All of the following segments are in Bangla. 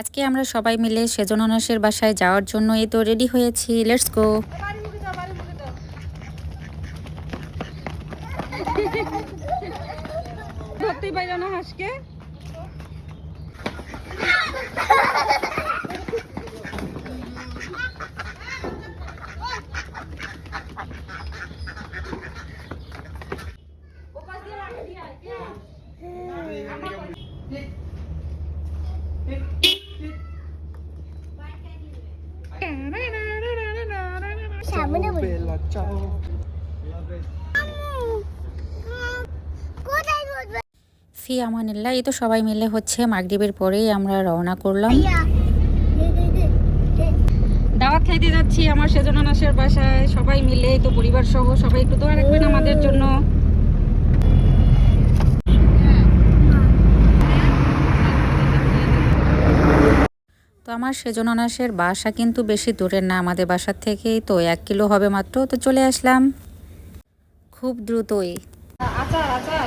আজকে আমরা সবাই মিলে সেজন অনাসের বাসায় যাওয়ার জন্য এই তো রেডি হয়েছি। লেটস গো ধরতেই পাইল না হাঁসকে। সামনে বলি? কোথায় ফি আমানিল্লাহ এই তো সবাই মিলে হচ্ছে মাগরিবের পরেই আমরা রওনা করলাম। দাওয়াত খাইতে যাচ্ছি আমার সেজনা নাসের বাসায়। সবাই মিলে তো পরিবার সহ সবাই একটু দোয়া রাখবেন আমাদের জন্য। আমার সেজন অনাসের বাসা কিন্তু বেশি দূরের না আমাদের বাসার থেকেই তো এক কিলো হবে মাত্র তো চলে আসলাম। খুব দ্রুতই। আচার আচার।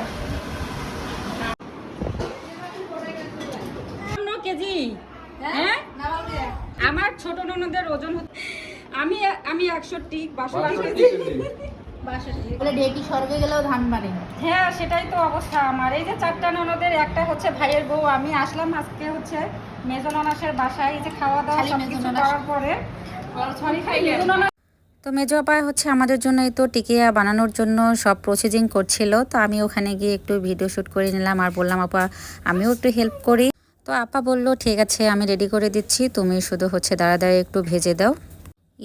কেজি। হ্যাঁ? আমার ছোট ননদের ওজন হচ্ছে- আমি আমি একষট্টি বাষট্টি কেজি। ডেটি স্বর্গে গেলেও ধান মারে হ্যাঁ সেটাই তো অবস্থা আমার। এই যে চারটা ননদের একটা হচ্ছে ভাইয়ের বউ আমি আসলাম আজকে হচ্ছে মেজন অনাসের বাসায় যে খাওয়া দাওয়া সব কিছু করার পরে তো মেজো আপা হচ্ছে আমাদের জন্য এই তো টিকিয়া বানানোর জন্য সব প্রসেসিং করছিল। তো আমি ওখানে গিয়ে একটু ভিডিও শ্যুট করে নিলাম আর বললাম আপা আমিও একটু হেল্প করি। তো আপা বলল ঠিক আছে আমি রেডি করে দিচ্ছি। তুমি শুধু হচ্ছে দাঁড়া দাঁড়িয়ে একটু ভেজে দাও।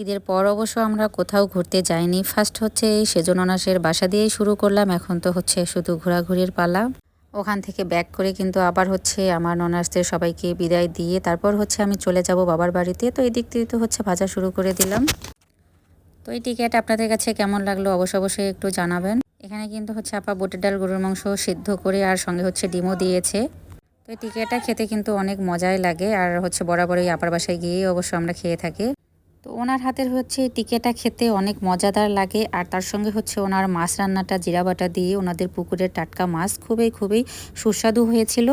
ঈদের পর অবশ্য আমরা কোথাও ঘুরতে যাইনি। ফার্স্ট হচ্ছে এই সেজন অনাসের বাসা দিয়েই শুরু করলাম। এখন তো হচ্ছে শুধু ঘোরাঘুরির পালা। ওখান থেকে ব্যাক করে কিন্তু আবার হচ্ছে আমার ননার্সদের সবাইকে বিদায় দিয়ে তারপর হচ্ছে আমি চলে যাব বাবার বাড়িতে। তো এই দিক থেকে তো হচ্ছে ভাজা শুরু করে দিলাম। তো এই টিকিট আপনাদের কাছে কেমন লাগল অবশ্য অবশ্যই একটু জানাবেন। এখানে কিন্তু হচ্ছে আপা বুটের ডাল, গরুর মাংস সিদ্ধ করে আর সঙ্গে হচ্ছে ডিমও দিয়েছে। তো এই টিকিটটা খেতে কিন্তু অনেক মজাই লাগে। আর হচ্ছে বরাবরই আপার বাসায় গিয়েই অবশ্য আমরা খেয়ে থাকি। তো ওনার হাতের হচ্ছে টিকেটা খেতে অনেক মজাদার লাগে। আর তার সঙ্গে হচ্ছে ওনার মাছ রান্নাটা, জিরা বাটা দিয়ে ওনাদের পুকুরের টাটকা মাছ খুবই খুবই সুস্বাদু হয়েছিল।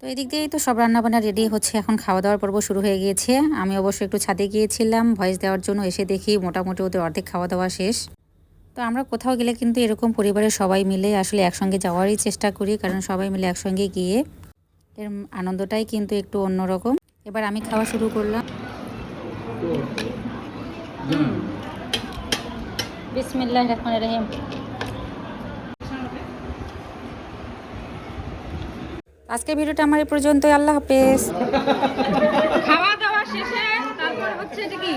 তো এদিক দিয়েই তো সব রান্নাবান্না রেডি হচ্ছে। এখন খাওয়া দাওয়ার পর্ব শুরু হয়ে গিয়েছে। আমি অবশ্য একটু ছাদে গিয়েছিলাম, ভয়েস দেওয়ার জন্য এসে দেখি মোটামুটি ওদের অর্ধেক খাওয়া দাওয়া শেষ। তো আমরা কোথাও গেলে কিন্তু এরকম পরিবারের সবাই মিলে আসলে একসঙ্গে যাওয়ারই চেষ্টা করি, কারণ সবাই মিলে একসঙ্গে গিয়ে এর আনন্দটাই কিন্তু একটু অন্যরকম। এবার আমি খাওয়া শুরু করলাম। বিসমিল্লাহ রহমান রহিম আজকের ভিডিওটা আমার এই পর্যন্তই আল্লাহ হাফেজ খাওয়া দাওয়া শেষে তারপর হচ্ছে এটা কি